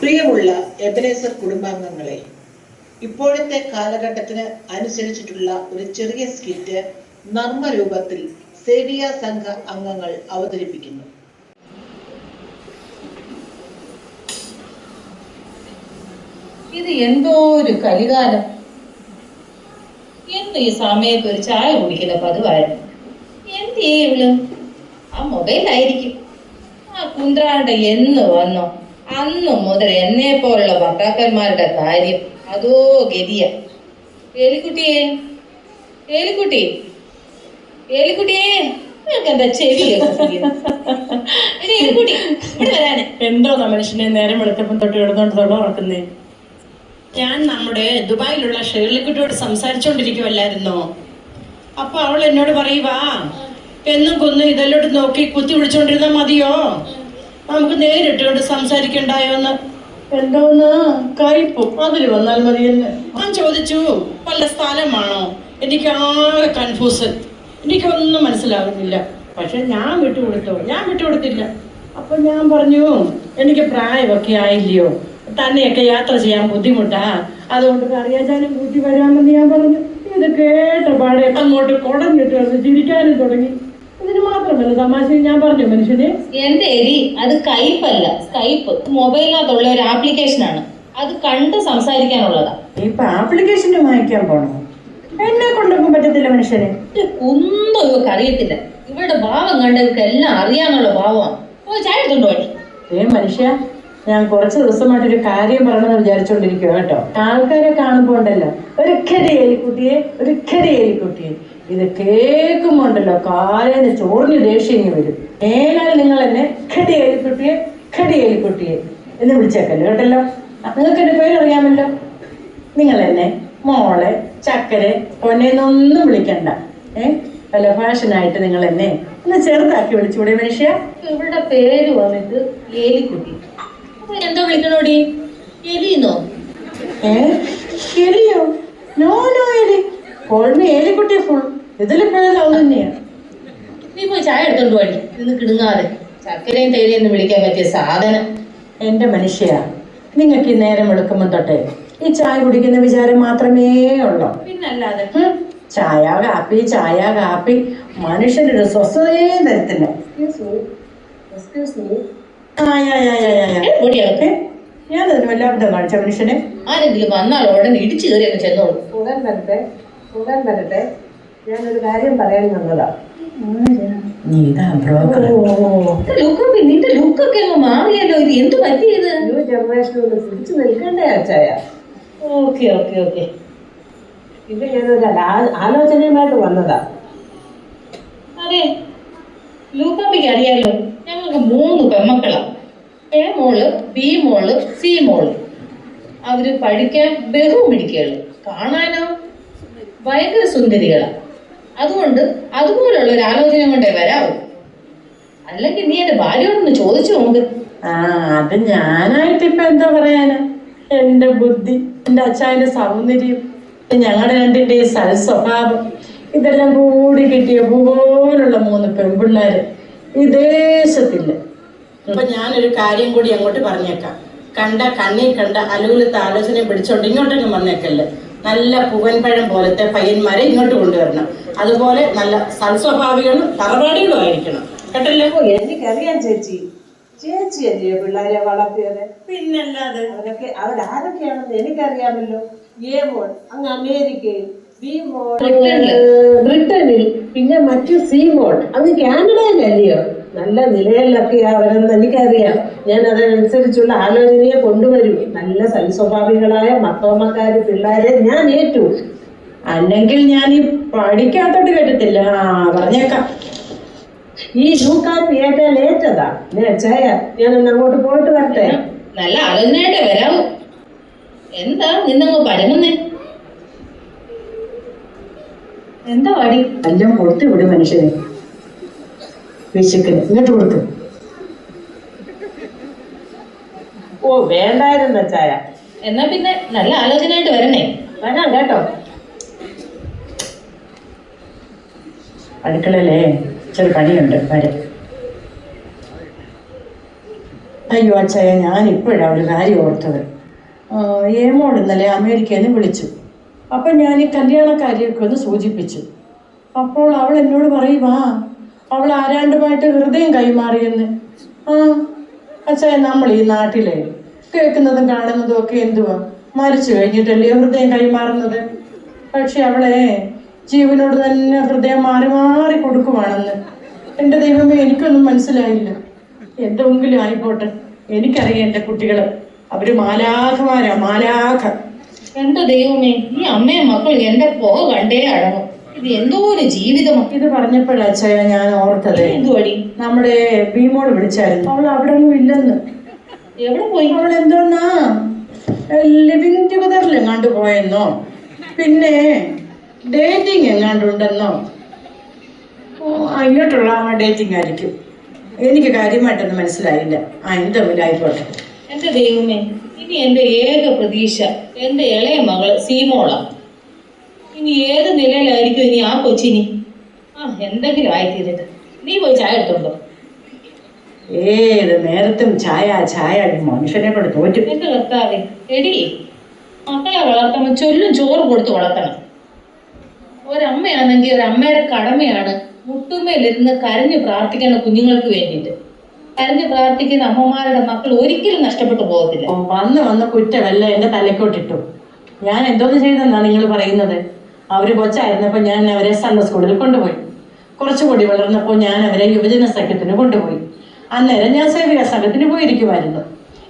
പ്രിയമുള്ള എബനേസർ കുടുംബാംഗങ്ങളെ ഇപ്പോഴത്തെ കാലഘട്ടത്തിന് അനുസരിച്ചിട്ടുള്ള ഒരു ചെറിയ സ്കിറ്റ് നർമ്മരൂപത്തിൽ സേവിയ സംഘ അംഗങ്ങൾ അവതരിപ്പിക്കുന്നു. ഇത് എന്തോ ഒരു കലികാലം. എന്ത് ഈ സമയത്ത് ഒരു ചായ കുടിക്കുന്ന പതിവായിരുന്നു എന്ത് ചെയ്യും ആ മൊബൈലായിരിക്കും ആ കുന്ത്രാണ്ട എന്ന് വന്നോ? അന്ന് മുതൽ എന്നെ പോലുള്ള ഭർത്താക്കന്മാരുടെ കാര്യം അതോ ഗതിയ? ഏലിക്കുട്ടിയെ ഏലിക്കുട്ടി ഏലിക്കുട്ടിയെ എന്താ മനുഷ്യനെ നേരം വെളുത്തപ്പം തൊട്ട് ഇടുന്നോണ്ട് തൊള്ള ഉറക്കുന്നേ. ഞാൻ നമ്മുടെ ദുബായിലുള്ള ഷേർലിക്കുട്ടിയോട് സംസാരിച്ചോണ്ടിരിക്കുവല്ലായിരുന്നോ? അപ്പൊ അവൾ എന്നോട് പറയുവാ എന്നും കൊന്നും ഇതെല്ലോട്ട് നോക്കി കുത്തി വിളിച്ചോണ്ടിരുന്നാ മതിയോ? നമുക്ക് നേരിട്ട് കണ്ട് സംസാരിക്കണ്ടായോ സംസാരിക്കണ്ടായോന്ന്. എന്തോന്ന് കയ്പും. അതിൽ വന്നാൽ മതിയെന്ന് ഞാൻ ചോദിച്ചു വല്ല സ്ഥലമാണോ? എനിക്ക് ആകെ കൺഫ്യൂസൻ എനിക്കൊന്നും മനസ്സിലാകുന്നില്ല. പക്ഷെ ഞാൻ വിട്ടുകൊടുത്തു? ഞാൻ വിട്ടുകൊടുത്തില്ല. അപ്പൊ ഞാൻ പറഞ്ഞു എനിക്ക് പ്രായമൊക്കെ ആയില്ലയോ? തന്നെയൊക്കെ യാത്ര ചെയ്യാൻ ബുദ്ധിമുട്ടാ. അതുകൊണ്ട് അറിയാച്ചാലും കൂട്ടി വരാമെന്ന് ഞാൻ പറഞ്ഞു. ഇത് കേട്ട പാടെ അങ്ങോട്ട് കുടഞ്ഞിട്ട് വന്ന് ചിരിക്കാനും തുടങ്ങി. ഇതിന് മാത്രമല്ല തമാശ ഞാൻ പറഞ്ഞു മനുഷ്യനെ. എന്റെ എരി അത് കൈപ്പല്ല സ്കൈപ്പ് മൊബൈലിനകത്തുള്ള ഒരു ആപ്ലിക്കേഷൻ ആണ്. അത് കണ്ട് സംസാരിക്കാനുള്ളതാ. ഇപ്പൊ ആപ്ലിക്കേഷൻ വാങ്ങിക്കാൻ പോണോ? എന്നെ കൊണ്ടൊന്നും പറ്റത്തില്ല മനുഷ്യനെ. ഒന്നും ഇവക്ക് ഇവർക്ക് അറിയത്തില്ല. ഇവരുടെ ഭാവം കണ്ട ഇവക്ക് എല്ലാം അറിയാന്നുള്ള ഭാവമാണ്. ഓ ചായ എടുത്തോണ്ട് ഏ മനുഷ്യ ഞാൻ കുറച്ച് ദിവസമായിട്ടൊരു കാര്യം പറയണമെന്ന് വിചാരിച്ചോണ്ടിരിക്കുക കേട്ടോ. ആൾക്കാരെ കാണുമ്പോ ഉണ്ടല്ലോ. ഒരു ഖരി എലിക്കുട്ടിയെ ഒരു ഖരി എലിക്കുട്ടിയെ ഇത് കേൾക്കുമ്പോണ്ടല്ലോ കാലേന്ന് ചോറിന് ദേഷ്യം വരും. ഏനാൽ നിങ്ങൾ എന്നെ ഖടി എലിക്കുട്ടിയെ ഖടി എലിക്കുട്ടിയെ എന്ന് വിളിച്ചേക്കല്ലോ കേട്ടല്ലോ? നിങ്ങൾക്ക് എന്റെ പേര് അറിയാമല്ലോ? നിങ്ങൾ എന്നെ മോളെ ചക്കരെ കൊനെന്നൊന്നും വിളിക്കണ്ട. ഏ? വല്ല ഫാഷനായിട്ട് നിങ്ങൾ എന്നെ ഒന്ന് ചെറുതാക്കി വിളിച്ചുകൂടെ മനുഷ്യ? ഇവളുടെ പേര് വന്നിട്ട് ഏലിക്കുട്ടി എന്തോ വിളിക്കണോടി എലിന്നോ? ഏ? എലിയോ? നോ നോ എലി. കോൾമി ഏലിക്കുട്ടി ഫുൾ ഇതിലും പേരത് തന്നെയാണ് നീ പോയി ചായ എടുത്തോണ്ട് വഴി ഇന്ന് കിടുങ്ങാതെ. ചക്കരയും തേയിലയൊന്നും വിളിക്കാൻ പറ്റിയ സാധനം. എന്റെ മനുഷ്യ നിങ്ങൾക്ക് ഈ നേരം വെളുക്കുമ്പോൾ തൊട്ടേ ഈ ചായ കുടിക്കുന്ന വിചാരം മാത്രമേ ഉള്ളൂ? പിന്നല്ലാതെ. ചായ കാപ്പി ചായ കാപ്പി. മനുഷ്യനൊരു സ്വസ്ഥതയെ തരത്തില്ല. ഏ, ഞാനതിന് വല്ലാതെ കാണിച്ച മനുഷ്യനെ. ആരെങ്കിലും വന്നാൽ ഉടനെ ഇടിച്ചു കയറി അങ്ങ് ചെന്നോളൂ. ഉടൻ വരട്ടെ. ഉടൻ വരട്ടെ. ഞാനൊരു കാര്യം പറയാൻ വന്നതാ. ഇതാ ബ്രോക്കർ ലുക്കൊക്കെ നിന്റെ ലുക്കൊക്കെ അങ്ങ് മാറിയല്ലോ. ഇത് എന്ത് പറ്റിയത്? ന്യൂ പിടിച്ചു നിൽക്കണ്ടേ അച്ചായ? Okay okay okay. ഇത് ഞാനൊരു ആലോ- ആലോചനയുമായിട്ട് വന്നതാ. അതെ. ലൂക്കാപ്പിക്ക് അറിയാലോ ഞങ്ങൾക്ക് മൂന്ന് പെമ്മക്കളാ എ മോൾ ബി മോൾ സി മോൾ. അവർ പഠിക്കാൻ ബഹു കാണാനോ? ഭയങ്കര സുന്ദരികളാ. അതുകൊണ്ട് അതുപോലുള്ള ഒരു ആലോചന കൊണ്ടേ വരാവൂ. അല്ലെങ്കിൽ നീ എന്റെ ഭാര്യയോടൊന്ന് ചോദിച്ചു നോക്ക്. ആ അത് ഞാനായിട്ട് ഇപ്പൊ എന്താ പറയാന്? എന്റെ ബുദ്ധി എന്റെ അച്ഛന്റെ സൗന്ദര്യം ഞങ്ങളുടെ രണ്ടിന്റെ സൽസ്വഭാവം സ്വഭാവം ഇതെല്ലാം കൂടി കിട്ടിയ പോലുള്ള മൂന്ന് പെൺപിള്ളേര് ഈ ദേശത്തില്ല? അപ്പൊ ഞാനൊരു കാര്യം കൂടി അങ്ങോട്ട് പറഞ്ഞേക്കാം. കണ്ട കണ്ണി കണ്ട അലൂലത്തെ ആലോചന പിടിച്ചോണ്ട് ഇങ്ങോട്ടൊന്നും വന്നേക്കല്ലേ? നല്ല പൂവൻപഴം പോലത്തെ പയ്യന്മാരെ ഇങ്ങോട്ട് കൊണ്ടുവരണം. അതുപോലെ നല്ല സൽസ്വഭാവികളും തറവാടികളും ആയിരിക്കണം. കേട്ടല്ലോ? എനിക്കറിയാം ചേച്ചി. ചേച്ചി അല്ലയോ പിള്ളേരെ വളർത്തിയത്? പിന്നല്ലാതെ? അവരൊക്കെ അവരാരൊക്കെയാണെന്ന് എനിക്കറിയാമല്ലോ. ഏ മോൾ അങ്ങ് അമേരിക്കയിൽ ബി മോൾ ബ്രിട്ടനിൽ. ബ്രിട്ടനിൽ. പിന്നെ മറ്റു സി മോൾ അത് കാനഡയിലല്ലയോ നല്ല നിലയിലൊക്കെ അവരെന്ന് എനിക്കറിയാം. ഞാൻ അതിനനുസരിച്ചുള്ള ആലോചനയെ കൊണ്ടുവരും. നല്ല സൽസ്വഭാവികളായ മത്തോമ്മക്കാര് പിള്ളേരെ ഞാൻ ഏറ്റു. അല്ലെങ്കിൽ ഞാൻ ഈ പഠിക്കാത്തോട്ട് കേട്ടത്തില്ല ആ പറഞ്ഞേക്കാം. ഈ ഷൂക്കാൻ ഏറ്റാൽ ഏറ്റതാ? ഞാൻ ചായ ഞാനൊന്ന് അങ്ങോട്ട് പോയിട്ട് വരട്ടെ. നല്ല ആലോചനയായിട്ടേ വരാവൂ. എന്താ നിന്നങ്ങ് പരങ്ങുന്നേ? എന്താ പാടി എല്ലാം കൊടുത്തു വിടും മനുഷ്യനെ. വിശുക്കിന് ഇങ്ങോട്ട് കൊടുക്ക്. ഓ വേണ്ടായിരുന്ന ചായ. എന്നാ പിന്നെ നല്ല ആലോചനയായിട്ട് വരണേ. വരാം കേട്ടോ. അടുക്കളല്ലേ ചെറു പണിയുണ്ട് വരെ. അയ്യോ അച്ഛായ ഞാൻ ഇപ്പോഴാണ് ഒരു കാര്യം ഓർത്തത്. ഏമോൾ ഇന്നലെ അമേരിക്കയിൽ നിന്ന് വിളിച്ചു. അപ്പം ഞാൻ ഈ കല്യാണക്കാരിയൊക്കെ ഒന്ന് സൂചിപ്പിച്ചു. അപ്പോൾ അവൾ എന്നോട് പറയുവാ അവൾ ആരാണ്ടുമായിട്ട് ഹൃദയം കൈമാറിയെന്ന്. ആ അച്ഛായ നമ്മൾ ഈ നാട്ടിലെ കേൾക്കുന്നതും കാണുന്നതും ഒക്കെ എന്തുവാ? മരിച്ചു കഴിഞ്ഞിട്ടല്ലേ ഹൃദയം കൈമാറുന്നത്? പക്ഷെ അവളെ ജീവനോട് തന്നെ ഹൃദയം മാറി മാറി കൊടുക്കുവാണെന്ന് എന്റെ ദൈവമേ എനിക്കൊന്നും മനസ്സിലായില്ല. എന്തെങ്കിലും ആയിക്കോട്ടെ എനിക്കറിയാം എന്റെ കുട്ടികൾ. അവർ മാലാഖമാരാ മാലാഖ. എന്റെ ദൈവമേ ഈ അമ്മയും മക്കളും എന്റെ പോക കണ്ടേ അടങ്ങും. ഇത് എന്തോ ഒരു ജീവിതം. ഇത് പറഞ്ഞപ്പോഴാ ഞാൻ ഓർത്തത്. എന്തുവടി നമ്മുടെ ഭീമോട് വിളിച്ചായിരുന്നു. അവൾ അവിടെ ഒന്നും ഇല്ലെന്ന്. എവിടെ പോയി? അവൾ എന്തോന്നാ? ലിവിങ് ടുഗദറിൽ എങ്ങാണ്ട് പോയെന്നോ? പിന്നെ ഡേറ്റിംഗ് എങ്ങാണ്ടുണ്ടെന്നോ ഓ, ആ, ഇങ്ങോട്ടുള്ള ആ ഡേറ്റിംഗ് ആയിരിക്കും. എനിക്ക് കാര്യമായിട്ടൊന്നും മനസ്സിലായില്ല. ആ എന്തെങ്കിലും ആയിക്കോട്ടെ എന്റെ ദൈവമേ ഇനി എന്റെ ഏക പ്രതീക്ഷ എന്റെ ഇളയ മകൾ സീമോള. ഇനി ഏത് നിലയിലായിരിക്കും ഇനി ആ കൊച്ചിനി? ആ എന്തെങ്കിലും ആയിത്തീരട്ടെ. നീ പോയി ചായ എടുത്തോണ്ടോ? ഏത് നേരത്തും ചായ ചായ മനുഷ്യനെ കൊണ്ട് തോറ്റു. എന്റെ കർത്താവേ എടി മക്കളെ വളർത്തുമ്പോൾ ചൊല്ലും ചോറ് കൊടുത്ത് വളർത്തണം. ഒരമ്മയാണെങ്കിൽ ഒരമ്മയുടെ കടമയാണ് മുട്ടുമേലിരുന്ന് കരഞ്ഞു പ്രാർത്ഥിക്കുന്ന കുഞ്ഞുങ്ങൾക്ക് വേണ്ടിയിട്ട്. കരഞ്ഞു പ്രാർത്ഥിക്കുന്ന അമ്മമാരുടെ മക്കൾ ഒരിക്കലും നഷ്ടപ്പെട്ടു പോകത്തില്ല. വന്ന് വന്ന് കുറ്റമല്ല എന്റെ തലക്കോട്ടിട്ടു. ഞാൻ എന്തോന്ന് ചെയ്തെന്നാണ് നിങ്ങൾ പറയുന്നത്? അവർ കൊച്ചായിരുന്നപ്പോൾ ഞാൻ അവരെ സൺഡേ സ്കൂളിൽ കൊണ്ടുപോയി. കുറച്ചുകൂടി വളർന്നപ്പോൾ ഞാൻ അവരെ യുവജന സംഘത്തിന് കൊണ്ടുപോയി. അന്നേരം ഞാൻ സേവിക സംഘത്തിന് പോയിരിക്കുമായിരുന്നു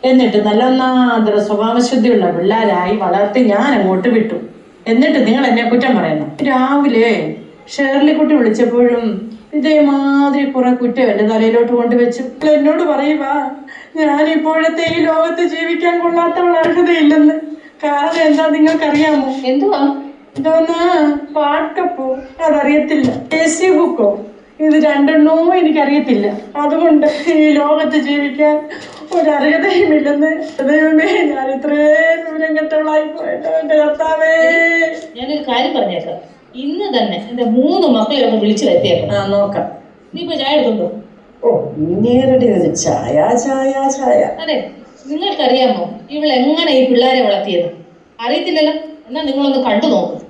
എന്നിട്ട് നല്ല ഒന്നാന്തര സ്വഭാവശുദ്ധിയുള്ള പിള്ളേരായി വളർത്തി ഞാൻ അങ്ങോട്ട് വിട്ടു. എന്നിട്ട് നിങ്ങൾ എന്നെ കുറ്റം പറയുന്നു. രാവിലെ ഷേർലി കുട്ടി വിളിച്ചപ്പോഴും ഇതേമാതിരി കുറെ കുറ്റം എന്റെ തലയിലോട്ട് കൊണ്ടുവച്ചു. എന്നോട് പറയുക ഞാൻ ഇപ്പോഴത്തെ ഈ ലോകത്ത് ജീവിക്കാൻ കൊള്ളാത്തവൾ അർഹതയില്ലെന്ന് കാരണം എന്താ നിങ്ങൾക്കറിയാമോ? എന്തുവാ? ഇതൊന്ന് പാട്ടപ്പോ? അതറിയത്തില്ല. സി ബുക്കോ? ഇത് രണ്ടെണ്ണവും എനിക്കറിയത്തില്ല. അതുകൊണ്ട് ഈ ലോകത്ത് ജീവിക്കാൻ ഒരറിയതയുമില്ലെന്ന് ദൈവമേ ഞാൻ ഇത്രയും ദൂരം കെട്ടവളായി പോയിട്ടോ എന്റെ കർത്താവേ. ഞാനൊരു കാര്യം പറഞ്ഞേക്കാം. ഇന്ന് തന്നെ എന്റെ മൂന്ന് മക്കളെ ഒന്ന് വിളിച്ചു വരുത്തിയേക്കാം ആ നോക്കാം. നീ ഇപ്പൊ ചായ എടുത്തുണ്ടോ? ഓ ഇങ്ങേരുടെ ഒരു ചായ ചായ ചായ. അതെ നിങ്ങൾക്കറിയാമോ ഇവൾ എങ്ങനെ ഈ പിള്ളേരെ വളർത്തിയത്? അറിയത്തില്ലല്ലോ. എന്നാ നിങ്ങളൊന്ന് കണ്ടു നോക്കും.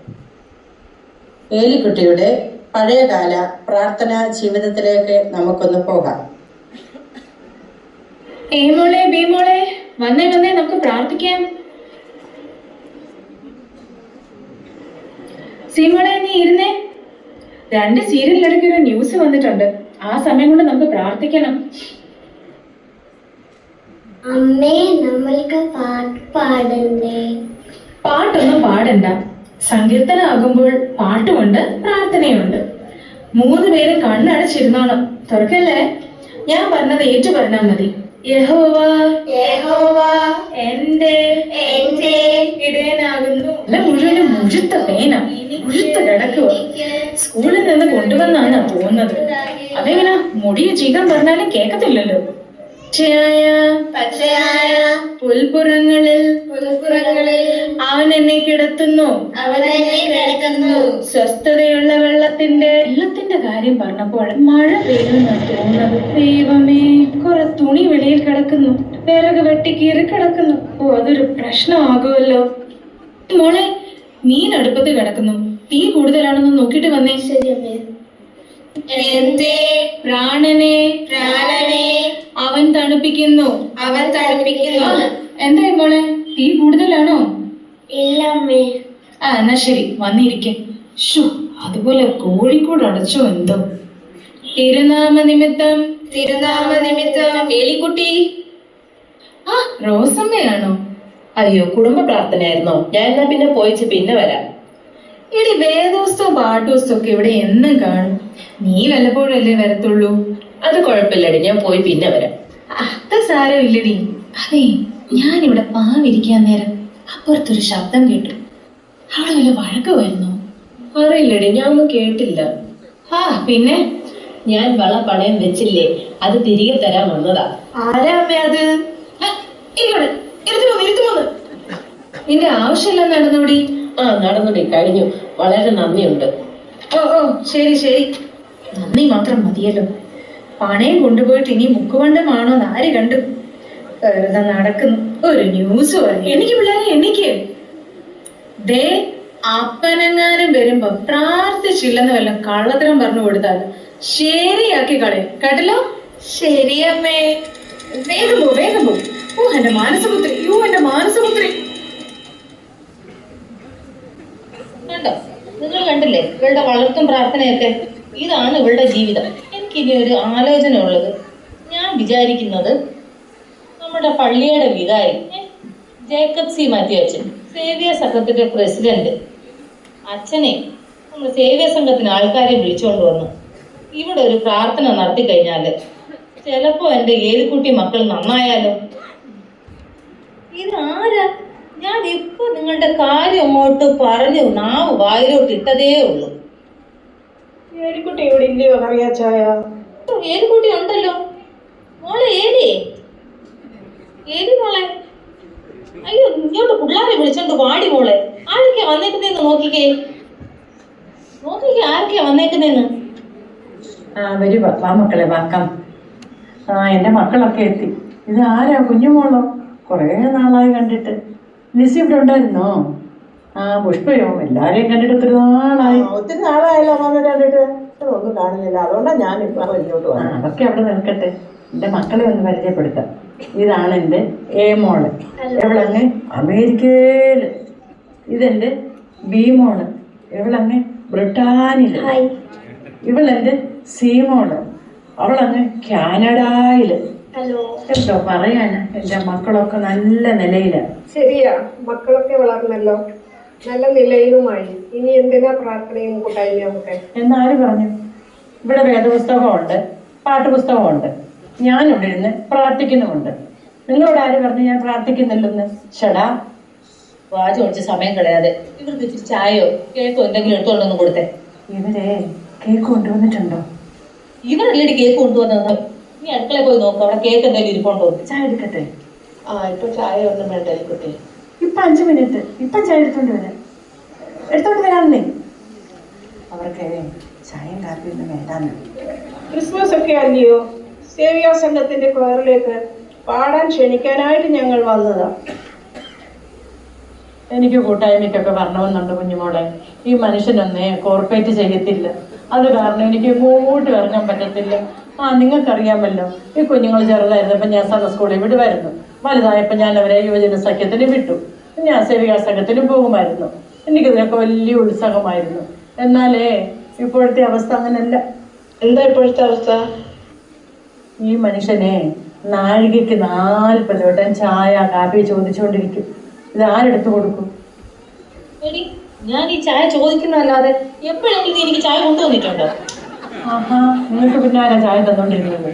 ഏലിക്കുട്ടിയുടെ പഴയകാല പ്രാർത്ഥനാ ജീവിതത്തിലേക്ക് നമുക്കൊന്ന് പോകാം. ഏമോളെ ബീമോളെ വന്നേ വന്നേ നമുക്ക് പ്രാർത്ഥിക്കാം. സീമോളെ നീ ഇരുന്നേ. രണ്ട് സീരിയലിനിടയ്ക്ക് ഒരു ന്യൂസ് വന്നിട്ടുണ്ട്. ആ സമയം കൊണ്ട് നമുക്ക് പ്രാർത്ഥിക്കണം. അമ്മേ നമ്മൾക്ക് പാട്ട് പാടണ്ടേ? പാട്ടൊന്നും പാടണ്ട. സങ്കീർത്തനാകുമ്പോൾ പാട്ടുമുണ്ട് പ്രാർത്ഥനയുണ്ട്. മൂന്ന് പേരും കണ്ണടച്ചിരുന്നോണം. തുറക്കല്ലേ? ഞാൻ പറഞ്ഞത് ഏറ്റു പറഞ്ഞാൽ മതി. യഹോവ യഹോവ എന്റെ എന്റെ ഇടയനാകുന്നു. അല്ല മുഴുവനും മുഴുത്ത പേന. മുഴുത്ത കിടക്കുക. സ്കൂളിൽ നിന്ന് കൊണ്ടുവന്നാണ് തോന്നുന്നത് അതെങ്ങനെ? മുടിയ ചീകം പറഞ്ഞാലും കേക്കത്തില്ലല്ലോ പച്ചയായ പച്ചയായ പുൽപുറങ്ങളിൽ പുൽപുറങ്ങളിൽ അവൻ എന്നെ കിടത്തുന്നു. അവൻ എന്നെ കിടക്കുന്നു സ്വസ്ഥതയുള്ള വെള്ളത്തിന്റെ വെള്ളത്തിന്റെ കാര്യം പറഞ്ഞപ്പോൾ മഴ പെയ്യുന്ന തോന്നുന്നത് ദൈവമേ കുറെ തുണി വെളിയിൽ കിടക്കുന്നു. വിറക് വെട്ടി കീറി കിടക്കുന്നു. ഓ അതൊരു പ്രശ്നമാകുമല്ലോ. മോളെ മീൻ അടുപ്പത്ത് കിടക്കുന്നു. തീ കൂടുതലാണെന്ന് നോക്കിയിട്ട് വന്നേ. ശരി അമ്മേ എന്റെ പ്രാണനെ പ്രാണനെ അവൻ തണുപ്പിക്കുന്നു. അവൻ തണുപ്പിക്കുന്നു. എന്താ എന്തായി മോളെ? തീ കൂടുതലാണോ? ഇല്ല അമ്മേ. ആ എന്നാ ശരി വന്നിരിക്കെ. ഷോ അതുപോലെ കോഴിക്കോട് അടച്ചോ എന്തോ. തിരുനാമ നിമിത്തം തിരുനാമ നിമിത്തം വേലിക്കുട്ടി ആ റോസമ്മയാണോ? അയ്യോ കുടുംബ പ്രാർത്ഥനയായിരുന്നോ ഞാൻ എന്നാ പിന്നെ പോയിച്ച് പിന്നെ വരാം. എടി വേദോസ്തോ ബാട്ടോസ്തോ ഒക്കെ ഇവിടെ എന്നും കാണും. നീ വല്ലപ്പോഴല്ലേ വരത്തുള്ളൂ? അത് കുഴപ്പമില്ലടി ഞാൻ പോയി പിന്നെ വരാം. അത് സാരമില്ലടി. അതെ ഞാനിവിടെ പാവിരിക്കാൻ നേരം അപ്പുറത്തൊരു ശബ്ദം കേട്ടു. അവിടെ വല്ല വഴക്ക് വരുന്നു? അറിയില്ലടി ഞാൻ ഒന്നും കേട്ടില്ല. ആ പിന്നെ? ഞാൻ വള പണയം വെച്ചില്ലേ അത് തിരികെ തരാൻ വന്നതാ. ആരാ അമ്മ അത്? നിന്റെ ആവശ്യമില്ല നടന്നോടി. ആ നടന്നുടി കഴിഞ്ഞു. വളരെ നന്ദിയുണ്ട്. ഓ ഓ ശരി ശരി. നന്ദി മാത്രം മതിയല്ലോ. പണയം കൊണ്ടുപോയിട്ട് ഇനി മുക്കുവണ്ടമാണോ എന്ന് ആര് കണ്ടു? വെറുതെ നടക്കുന്നു. ഒരു ന്യൂസ് എനിക്ക് പിള്ളേരെ എനിക്ക് ദേ അപ്പനങ്ങാനും വരുമ്പോ പ്രാർത്ഥിച്ചില്ലെന്ന് വല്ല കള്ളത്തരം പറഞ്ഞു കൊടുത്താൽ ശരിയാക്കി കളയും. കേട്ടല്ലോ? ശരിയമ്മേ. വേഗം പോ വേഗം പോ. ഓ എന്റെ മാനസപുത്രി. യോ എന്റെ മാനസപുത്രി. കണ്ടോ? നിങ്ങൾ കണ്ടില്ലേ? ഇവളുടെ വളർത്തും പ്രാർത്ഥനയൊക്കെ ഇതാണ് ഇവളുടെ ജീവിതം. എനിക്കിനി ഒരു ആലോചന ഉള്ളത് ഞാൻ വിചാരിക്കുന്നത് നമ്മുടെ പള്ളിയുടെ വികാരി ജേക്കബ് സി. മാത്യു അച്ഛൻ സേവിയ സംഘത്തിന്റെ പ്രസിഡന്റ്. അച്ഛനെ നമ്മൾ സേവിയ സംഘത്തിന് ആൾക്കാരെ വിളിച്ചുകൊണ്ട് വന്നു. ഇവിടെ ഒരു പ്രാർത്ഥന നടത്തി കഴിഞ്ഞാൽ ചിലപ്പോ എന്റെ ഏലിക്കുട്ടി മക്കൾ നന്നായാലോ. ഇത് ആരാ? ഞാൻ ഇപ്പൊ നിങ്ങളുടെ കാര്യം അങ്ങോട്ട് പറഞ്ഞു. നാവ് വായിലോട്ട് ഇട്ടതേ ഉള്ളൂ. ഏലിക്കുട്ടി ഇവിടെ ഇല്ലയോ? അറിയാച്ചായ ഓ, ഏലിക്കുട്ടി ഉണ്ടല്ലോ. മോളെ ഏലി. ഏലി മോളെ. അയ്യോ ഇങ്ങോട്ട് പിള്ളാരെ വിളിച്ചോണ്ട് വാടി മോളെ. ആരൊക്കെയാ വന്നേക്കുന്നേന്ന് നോക്കിക്കേ. നോക്കിക്കേ ആരൊക്കെയാ വന്നേക്കുന്നേന്ന്. ആ വരൂ വാ വാ മക്കളെ വാക്കാം ആ എന്റെ മക്കളൊക്കെ എത്തി. ഇത് ആരാ കുഞ്ഞുമോളോ? കുറേ നാളായി കണ്ടിട്ട്. ലിസി ഇവിടെ ഉണ്ടായിരുന്നോ? ആ പുഷ്പയോ? എല്ലാരെയും കണ്ടിട്ട് ഒത്തിരി നാളായി. ഒത്തിരി നാളായല്ലോ അമ്മ കണ്ടിട്ട്. ഒന്നും കാണുന്നില്ല. അതുകൊണ്ടാണ് ഞാൻ ഇപ്പൊ ഇങ്ങോട്ട് ആ വന്നത് അതൊക്കെ അവിടെ നിൽക്കട്ടെ. എന്റെ മക്കളെ ഒന്ന് പരിചയപ്പെടുത്താം. ഇതാണ് എന്റെ എ മോൾ. എവളങ്ങ്? അമേരിക്കയിൽ. ഇതെന്റെ ബി മോൾ. എവളങ്ങ്? ബ്രിട്ടാനിൽ. ഇവളെന്റെ സി മോൾ. അവളങ്ങ് കാനഡയിൽ. ഹലോ. എന്തോ മക്കളൊക്കെ നല്ല നിലയിലാണ് ശരിയാ. മക്കളൊക്കെ വളർന്നല്ലോ. നല്ല നിലയിലുമായി. ഇനി എന്തിനാ പ്രാർത്ഥനയും കൂട്ടായ്മ ഒക്കെ? എന്നാര് പറഞ്ഞു? ഇവിടെ വേദപുസ്തകമുണ്ട്. പാട്ടുപുസ്തകമുണ്ട് ഞാനിവിടെ ഇരുന്ന് പ്രാർത്ഥിക്കുന്നുമുണ്ട്. നിങ്ങളോട് ആര് പറഞ്ഞു ഞാൻ പ്രാർത്ഥിക്കുന്നില്ലെന്ന്? ചേടാ വാജ ഒഴിച്ച് സമയം കളയാതെ. ഇവർക്ക് ഇച്ചിരി ചായയോ കേക്കോ എന്തെങ്കിലും എടുത്തോണ്ടൊന്ന് കൊടുത്തേ. ഇവരെ കേക്ക് കൊണ്ടുവന്നിട്ടുണ്ടോ? ഇവരല്ലേ കേക്ക് കൊണ്ടുവന്നത്? നീ അടുക്കളയിൽ പോയി നോക്ക് അവിടെ കേക്ക് എന്തെങ്കിലും ഇരിപ്പുണ്ടോ? ചായ എടുക്കട്ടെ. ആ ഇപ്പൊ ചായ ഒന്നും വേണ്ട കുട്ടി ഇപ്പൊ അഞ്ചു മിനിറ്റ് ഇപ്പൊ ചായ എടുത്തോണ്ട് വരാം. എടുത്തോണ്ട് വരാമെന്നേ. അവർക്ക് ചായയും കാപ്പിയൊന്നും വേണ്ടാന്ന്. ക്രിസ്മസ് ഒക്കെ അല്ലയോ? സേവിയാ സംഘത്തിന്റെ ക്വയറിലേക്ക് പാടാൻ ക്ഷണിക്കാനായിട്ട് ഞങ്ങൾ വന്നതാ. എനിക്ക് കൂട്ടായ്മയ്ക്കൊക്കെ വരണമെന്നുണ്ട് കുഞ്ഞുമോളെ. ഈ മനുഷ്യനൊന്നേ കോർപ്പറേറ്റ് ചെയ്യത്തില്ല. അത് കാരണം എനിക്ക് എങ്ങോട്ടും ഇറങ്ങാൻ പറ്റത്തില്ല. ആ നിങ്ങൾക്കറിയാമല്ലോ. ഈ കുഞ്ഞുങ്ങൾ ചെറുതായിരുന്നപ്പോൾ ഞാൻ സദ സ്കൂളിൽ വിടുമായിരുന്നു. വലുതായപ്പോൾ ഞാൻ അവരെ യുവജന സഖ്യത്തിന് വിട്ടു. ഞാൻ സേവികാ സംഘത്തിന് പോകുമായിരുന്നു. എനിക്കിതിനൊക്കെ വലിയ ഉത്സാഹമായിരുന്നു. എന്നാലേ ഇപ്പോഴത്തെ അവസ്ഥ അങ്ങനല്ല. എന്താ ഇപ്പോഴത്തെ അവസ്ഥ? ഈ മനുഷ്യനെ നാഴികയ്ക്ക് നാൽപ്പത് വട്ടം ചായ കാപ്പി ചോദിച്ചുകൊണ്ടിരിക്കും. ഇത് ആരെടുത്ത് കൊടുക്കും? എടി ഞാൻ ഈ ചായ ചോദിക്കുന്നതല്ലാതെ എപ്പോഴെങ്കിലും എനിക്ക് ചായ കൊണ്ടുവന്നിട്ടുണ്ടോ? ആഹാ നിങ്ങൾക്ക് പിന്നെ ആരാ ചായ തന്നോണ്ടിരുന്നത്.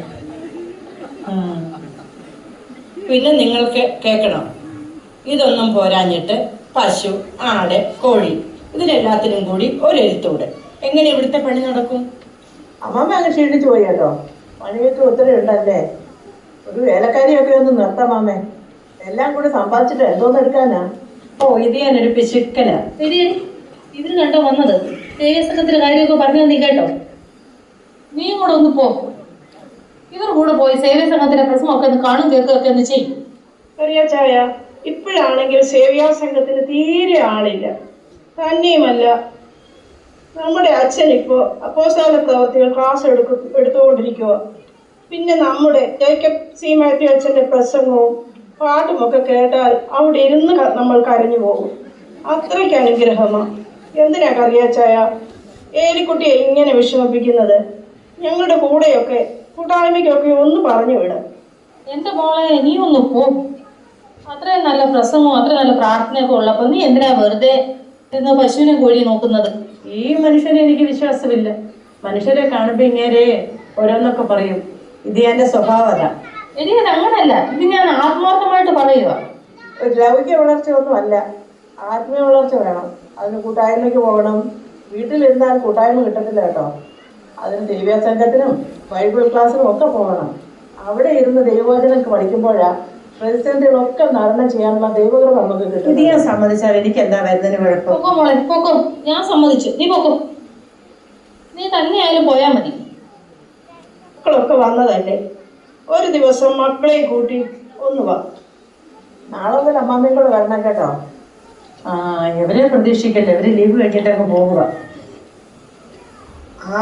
പിന്നെ നിങ്ങൾക്ക് കേൾക്കണം. ഇതൊന്നും പോരാഞ്ഞിട്ട് പശു ആട് കോഴി ഇതിനെല്ലാത്തിനും കൂടി ഒരെഴുത്തൂടെ. എങ്ങനെ ഇവിടുത്തെ പണി നടക്കും? അമ്മമ്മ അങ്ങ് ക്ഷീണിച്ചു പോയി കേട്ടോ. പണിയൊക്കെ ഒത്തിരി ഉണ്ടല്ലേ? ഒരു വേലക്കാരിയൊക്കെ ഒന്ന് നിർത്താം മാമേ എല്ലാം കൂടി സമ്പാദിച്ചിട്ട് എന്തോന്ന് എടുക്കാനാ? ഓ ഇത് ഞാനൊരു പിശുക്കനാ. ഇതിന് കണ്ടോ വന്നത്? ദേവസ്വത്തിന്റെ കാര്യമൊക്കെ പറഞ്ഞു നീ കേട്ടോ. നീ കൂടെ ഒന്ന് പോ. ഇവർ കൂടെ പോയി സേവ്യ സംഘത്തിന്റെ പ്രസവമൊക്കെ ഒന്ന് കാണും കേൾക്കുകയൊക്കെ ഒന്ന് ചെയ്യും. ഇപ്പോഴാണെങ്കിൽ സേവ്യാ സംഘത്തിന് തീരെ ആളില്ല. തന്നെയുമല്ല നമ്മുടെ അച്ഛൻ ഇപ്പോൾ അപ്പോസ്താല പ്രവർത്തികൾ ക്ലാസ് എടുക്ക എടുത്തുകൊണ്ടിരിക്കുക പിന്നെ നമ്മുടെ ജേക്കബ് സി മാത്യു അച്ഛന്റെ പ്രസംഗവും പാട്ടുമൊക്കെ കേട്ടാൽ അവിടെ ഇരുന്ന് നമ്മൾ കരഞ്ഞു പോകും. അത്രയ്ക്ക് അനുഗ്രഹമാണ് എന്തിനാ കറിയാച്ചായ ഏലിക്കുട്ടിയെ ഇങ്ങനെ വിഷമിപ്പിക്കുന്നത്? ഞങ്ങളുടെ കൂടെയൊക്കെ കൂട്ടായ്മയ്ക്കൊക്കെ ഒന്ന് പറഞ്ഞു വിട. എന്റെ മോളെ നീ ഒന്ന് പോ. അത്രയും നല്ല പ്രസംഗവും അത്രയും നല്ല പ്രാർത്ഥനയൊക്കെ ഉള്ളപ്പോ നീ എന്തിനാ വെറുതെ ഇന്ന് പശുവിനെ കോഴി നോക്കുന്നത്? ഈ മനുഷ്യനെ എനിക്ക് വിശ്വാസമില്ല. മനുഷ്യരെ കാണുമ്പോ ഇങ്ങനെ ഓരോന്നൊക്കെ പറയും. ഇത് എന്റെ സ്വഭാവം ഇനി എടി അത് അങ്ങനല്ല. ഇത് ഞാൻ ആത്മാർത്ഥമായിട്ട് പറയുക ഒരു ലൗകിക വളർച്ചയൊന്നും അല്ല. ആത്മീയ വളർച്ച വേണം. അതിന് കൂട്ടായ്മയ്ക്ക് പോകണം. വീട്ടിലിരുന്നാൽ കൂട്ടായ്മ കിട്ടത്തില്ല കേട്ടോ. അതിന് ദൈവീയ സംഘത്തിനും ബൈബിൾ ക്ലാസ്സിനും ഒക്കെ പോകണം. അവിടെ ഇരുന്ന് ദൈവവചനം പഠിക്കുമ്പോഴാ പ്രതിസന്ധികളൊക്കെ തരണം ചെയ്യാനുള്ള ദൈവകൃപ നമുക്ക് ഇത് കിട്ടും ഞാൻ സമ്മതിച്ചാൽ എനിക്ക് എന്താ വരുന്നതിന് കുഴപ്പം? പൊക്കോ മോളെ പൊക്കോ. ഞാൻ സമ്മതിച്ചു. നീ പൊക്കോ. നീ തന്നെയായാലും പോയാ മതി. മക്കളൊക്കെ വന്നതല്ലേ? ഒരു ദിവസം മക്കളെ കൂട്ടി ഒന്ന് വാ. നാളെ മുതൽ അമ്മാമ്മയും കൂടെ വരണം കേട്ടോ. ആ എവരെ പ്രതീക്ഷിക്കട്ടെ. എവര് ലീവ് കഴിഞ്ഞിട്ടൊക്കെ പോവുക പോകുക. ആ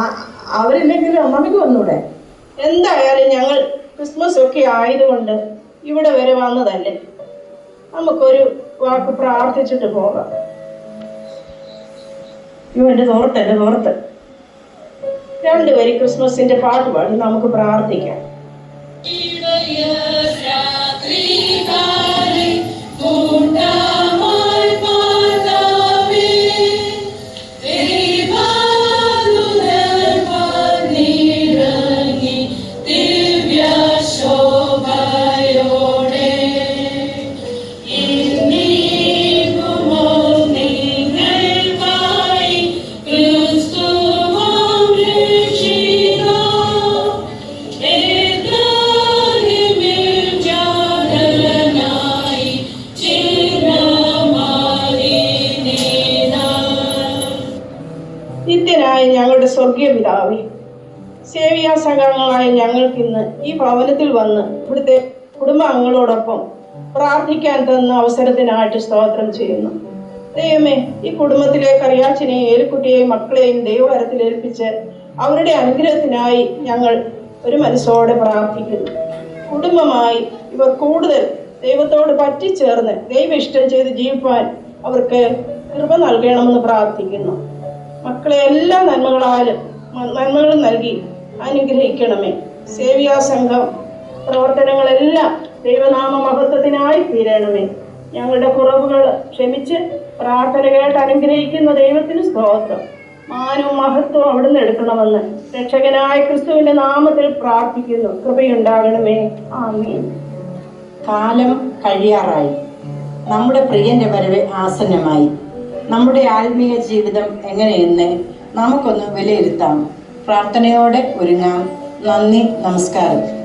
അവരില്ലെങ്കിലും അമ്മാമ്മയ്ക്ക് വന്നൂടെ? എന്തായാലും ഞങ്ങൾ ക്രിസ്മസ് ഒക്കെ ആയതുകൊണ്ട് ഇവിടെ വരെ വന്നതല്ലേ? നമുക്കൊരു വാക്ക് പ്രാർത്ഥിച്ചിട്ട് പോകാം. ഇവ എന്റെ തോർത്ത് എന്റെ തോർത്ത്. രണ്ടുപേരും ക്രിസ്മസിന്റെ പാട്ട് പാടി നമുക്ക് പ്രാർത്ഥിക്കാം. സേവിയാ സംഘങ്ങളായ ഞങ്ങൾക്ക് ഇന്ന് ഈ ഭവനത്തിൽ വന്ന് ഇവിടുത്തെ കുടുംബാംഗങ്ങളോടൊപ്പം പ്രാർത്ഥിക്കാൻ തന്ന അവസരത്തിനായിട്ട് സ്തോത്രം ചെയ്യുന്നു. ദൈവമേ ഈ കുടുംബത്തിലെ കറിയാച്ചിനെയും ഏലിക്കുട്ടിയെയും മക്കളെയും ദൈവകരത്തിൽ ഏൽപ്പിച്ച് അവരുടെ അനുഗ്രഹത്തിനായി ഞങ്ങൾ ഒരു മനസ്സോടെ പ്രാർത്ഥിക്കുന്നു. കുടുംബമായി ഇവർ കൂടുതൽ ദൈവത്തോട് പറ്റിച്ചേർന്ന് ദൈവം ഇഷ്ടം ചെയ്ത് ജീവിപ്പാൻ അവർക്ക് കൃപ നൽകണമെന്ന് പ്രാർത്ഥിക്കുന്നു. മക്കളെ എല്ലാ നന്മകളാലും നന്മകളും നൽകി അനുഗ്രഹിക്കണമേ. സേവിയാ സംഘം പ്രവർത്തനങ്ങളെല്ലാം ദൈവനാമ മഹത്വത്തിനായി തീരണമേ. ഞങ്ങളുടെ കുറവുകൾ ക്ഷമിച്ച് പ്രാർത്ഥന കേട്ട് അനുഗ്രഹിക്കുന്ന ദൈവത്തിന് സ്തോത്രം. മാനവും മഹത്വം അവിടുന്ന് എടുക്കണമെന്ന് രക്ഷകനായ ക്രിസ്തുവിന്റെ നാമത്തിൽ പ്രാർത്ഥിക്കുന്നു. കൃപയുണ്ടാകണമേ. ആമീൻ. കാലം കഴിയാറായി. നമ്മുടെ പ്രിയന്റെ വരവ് ആസന്നമായി. നമ്മുടെ ആത്മീയ ജീവിതം എങ്ങനെയെന്ന് നമുക്കൊന്ന് വിലയിരുത്താം പ്രാർത്ഥനയോടെ ഒരുങ്ങാം. നന്ദി നമസ്കാരം.